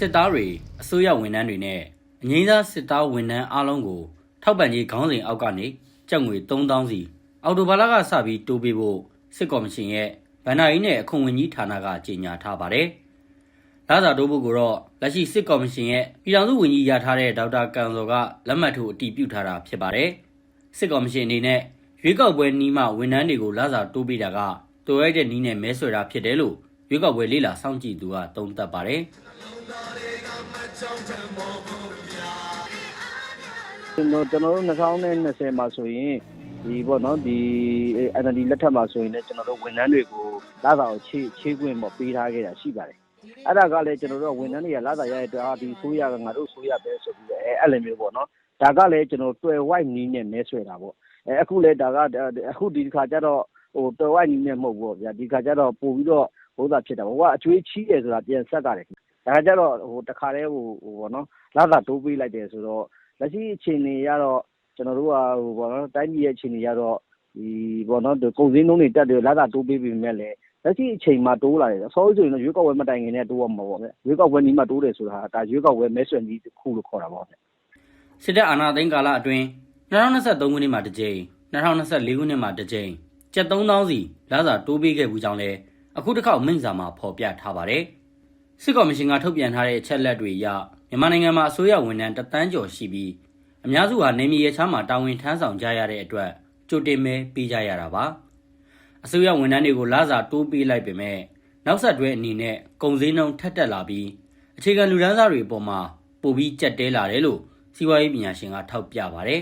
စစ်သားတွေအစိုးရဝန်ထမ်းတွေနဲ့အငိမ့်သားစစ်သားဝန်ထမ်းအားလုံးကို ထောက်ပံ့ရေးခေါင်းစဉ်အောက်ကနေကျပ်ငွေ3000စီအော်တိုဘာလကစပြီးတိုးပေးဖို့စစ်ကော်မရှင်ရဲ့ဗန်နာရေးနဲ့အခွန်ဝင်ကြီးဌာနကကြေညာထားပါတယ်။လာစာတိုးဖို့ကိုတော့လက်ရှိစစ်ကော်မရှင်ရဲ့ပြည်ထောင်စုဝန်ကြီးရထားတဲ့ဒေါက်တာကန်စော်ကလက်မှတ်ထိုးအတည်ပြုထားတာဖြစ်ပါတယ်။စစ်ကော်မရှင်အနေနဲ့ရွေးကောက်ပွဲနီးမှဝန်ထမ်းတွေကိုလာစာတိုးပေးတာကတိုးရိုက်တဲ့နီးနဲ့မဲဆွဲတာဖြစ်တယ်လို့ ရွေးကောက်ပွဲလေးလာစောင့်ကြည့်သူကသုံးသပ်ပါတယ်။ကျွန်တော်ကျွန်တော်တို့2020မှာဆိုရင်ဒီပေါ့နော်ဒီ NLD လက်ထက်မှာဆိုရင်လည်းကျွန်တော်တို့ဝန်ထမ်းတွေကိုလာစာကိုချေးချေးခွင့်ပေါ့ပေးထားခဲ့တာရှိပါတယ်အဲ့ဒါကလည်းကျွန်တော်တို့ဝန်ထမ်းတွေကလာစာရတဲ့အတွက်အာဒီဆိုရကငါတို့ဆိုရပဲဆိုပြီးအဲအဲ့လိုမျိုးပေါ့နော်ဒါကလည်းကျွန်တော်တွယ် white နီးနဲ့မဲဆွဲတာပေါ့အဲအခုလည်းဒါကအခုဒီခါကျတော့ဟိုတွယ် white နီးနဲ့မဟုတ်ဘူးပေါ့ဗျာဒီခါကျတော့ပို့ပြီးတော့ ဘိုးသာဖြစ်တာပေါ့ဟိုကအကျွေးချီးတယ်ဆိုတာပြန်ဆက်ကြတယ်ဒါကကျတော့ဟိုတခါတည်းဟိုဟိုပေါ့နော်လာစာတိုးပေးလိုက်တယ်ဆိုတော့လက်ရှိအခြေအနေရတော့ကျွန်တော်တို့ကဟိုပေါ့နော်တိုင်းပြည်ရဲ့အခြေအနေရတော့ဒီပေါ့နော်ကုန်စည်နှုန်းတွေတက်တယ်လာစာတိုးပေးပြီးမြဲလေလက်ရှိအချိန်မှာတိုးလာတယ်အစောဆိုရင်တော့ရွေးကောက်ပွဲမတိုင်ခင်နဲ့တိုးရမှာပေါ့ဗျရွေးကောက်ပွဲနီးမှတိုးတယ်ဆိုတာဒါရွေးကောက်ပွဲမဲဆွယ်နည်းတစ်ခုလို့ခေါ်တာပေါ့ဗျစစ်တပ်အာဏာသိမ်းကာလအတွင်း2023ခုနှစ်မှာတစ်ကြိမ်2024ခုနှစ်မှာတစ်ကြိမ်ကျပ်3000စီလာစာတိုးပေးခဲ့ဘူးကြောင်းလဲ အခုတစ်ခေါက်မိန့်စာမှာဖော်ပြထားပါတယ်စစ်ကော်မရှင်ကထုတ်ပြန်ထားတဲ့အချက်လက်တွေအရမြန်မာနိုင်ငံမှာအစိုးရဝန်ထမ်းတသန်းကျော်ရှိပြီးအများစုဟာနေမြေရချားမှာတာဝန်ထမ်းဆောင်ကြရတဲ့အတွက်ကြိုတင်မဲပေးကြရတာပါအစိုးရဝန်ထမ်းတွေကိုလာစာတိုးပေးလိုက်ပေမဲ့နောက်ဆက်တွဲအနေနဲ့ကုန်စည်နှုန်းထက်တက်လာပြီးအခြေခံလူဒန်းစားတွေအပေါ်မှာပိုပြီးကြက်တဲလာတယ်လို့စီးပွားရေးပညာရှင်ကထောက်ပြပါတယ်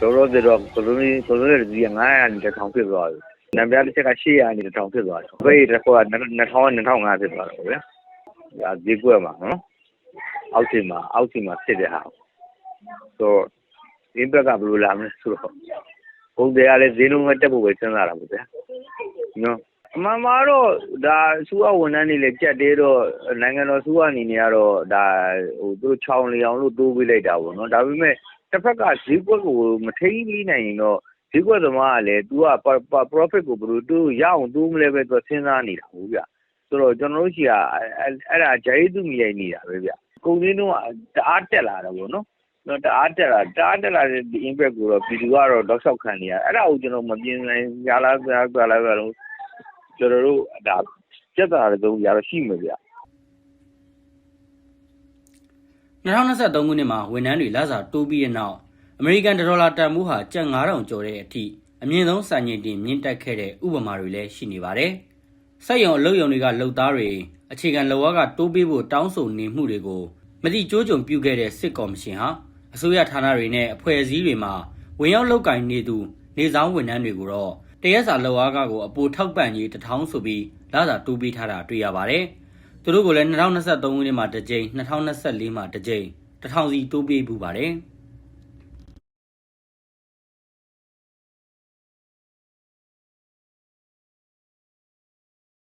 လောလောဆယ်တော့ကလိုနီကလိုနီဒီ900နဲ့1000ဖြစ်သွားပြီ။နံပါတ်တစ်ချက်က800နဲ့1000ဖြစ်သွားတယ်။ဘယ်တစ်ခုက2000 2005ဖြစ်သွားတယ်ပေါ့ဗျာ။ဒါဒီကွက်မှာနော်။အောက်ချိန်မှာအောက်ချိန်မှာဖြစ်တဲ့ဟာ။ဆိုဒီဘက်ကဘယ်လိုလာမလဲဆိုတော့ပုံတွေကလည်းဈေးနှုန်းကတက်ဖို့ပဲစဉ်းစားတာပေါ့ဗျာ။နော်အမှန်မှာတော့ဒါအစိုးရဝန်ထမ်းတွေလည်းကြက်သေးတော့နိုင်ငံတော်အစိုးရအနေနဲ့ကတော့ဒါဟိုသူတို့ချောင်းလျောင်လို့တိုးပေးလိုက်တာပေါ့နော်ဒါပေမဲ့ တစ်ဖက်ကဈေးကွက်ကိုမထိန်းသိမ်းနိုင်ရင်တော့ဈေးကွက်သမားကလည်း तू က profit ကိုဘယ်လိုတိုးရအောင်တိုးမလဲပဲသူစဉ်းစားနေတာဟုတ်ဗျဆိုတော့ကျွန်တော်တို့ရှိကအဲ့ဒါဂျာရီသူမိရိုက်နေတာပဲဗျကုန်စည်နှုန်းကတအားတက်လာတာပေါ့နော်တော့တအားတက်လာတအားတက်လာတဲ့ impact ကိုတော့ပြည်သူကတော့တောက်လျှောက်ခံနေရအဲ့ဒါကိုကျွန်တော်မပြင်းနိုင်ရလားပြလားပြလားကျွန်တော်တို့ဒါပြဿနာတွေတော့ရရှိမှာဗျ 2023ခုနှစ်မှာဝန်ထမ်းတွေလစာတိုးပြီးတဲ့နောက်အမေရိကန်ဒေါ်လာတန်ဖိုးဟာကျပ်9000ကျော်တဲ့အထိအမြင့်ဆုံးစံချိန်တင်မြင့်တက်ခဲ့တဲ့ဥပမာတွေလည်းရှိနေပါတယ်။စက်ရုံအလုပ်ရုံတွေကလုပ်သားတွေအခြေခံလောကတိုးပေးဖို့တောင်းဆိုနေမှုတွေကိုမတိကျိုးကြုံပြုခဲ့တဲ့စစ်ကော်မရှင်ဟာအစိုးရဌာနတွေနဲ့အဖွဲ့အစည်းတွေမှာဝင်ရောက်လုပ်ကင်နေသူနေဆောင်ဝန်ထမ်းတွေကိုတော့တရက်စာလောက်အားကကိုအပိုထောက်ပံ့ရေးတထောင်ဆိုပြီးလစာတိုးပေးထားတာတွေ့ရပါတယ်။ သူတို့ကလည်း2023ခုနှစ်မှာတစ်ကြိမ်2024မှာတစ်ကြိမ်တစ်ထောင်စီတိုးပေးပူပါတယ်။